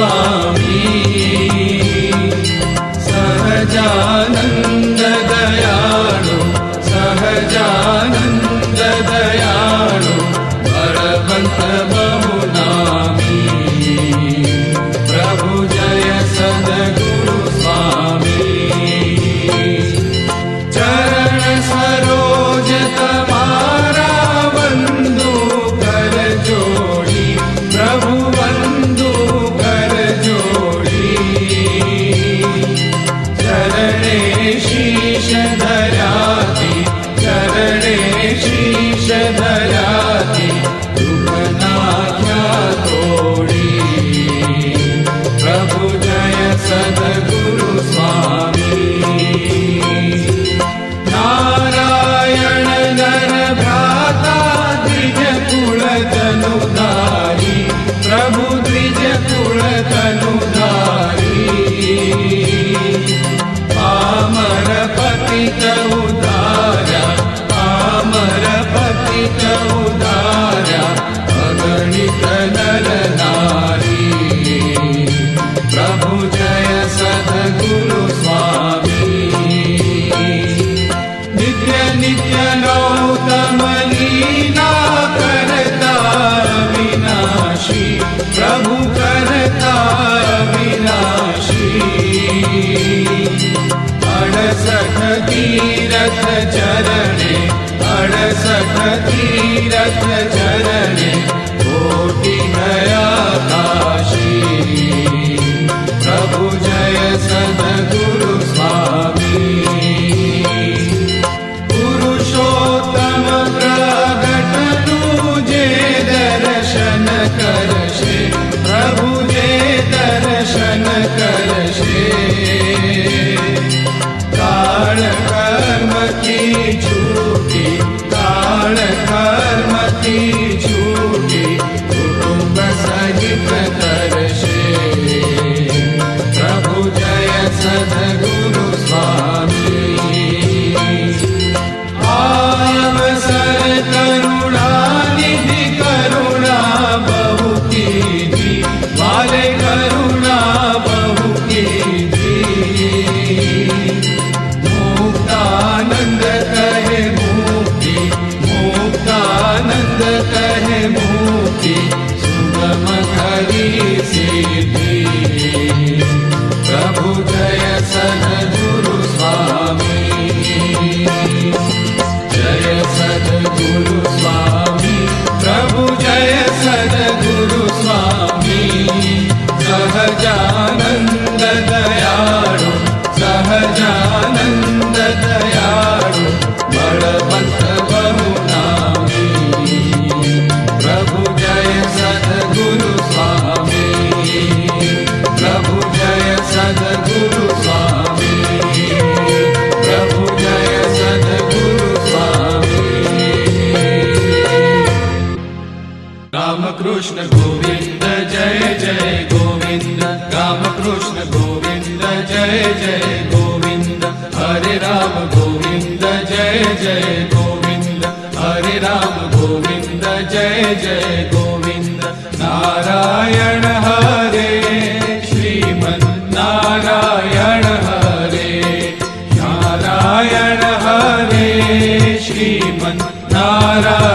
啊 तीरथ चरणे अडसख तीरथ चरणे कोटि रणसप्रतिरचरण जय जय गोविन्द हरे राम गोविन्द जय जय गोविन्द हरे राम गोविन्द जय जय गोविन्द नारायण हरे श्रीमन्नारायण हरे नारायण हरे श्रीमन्नारायण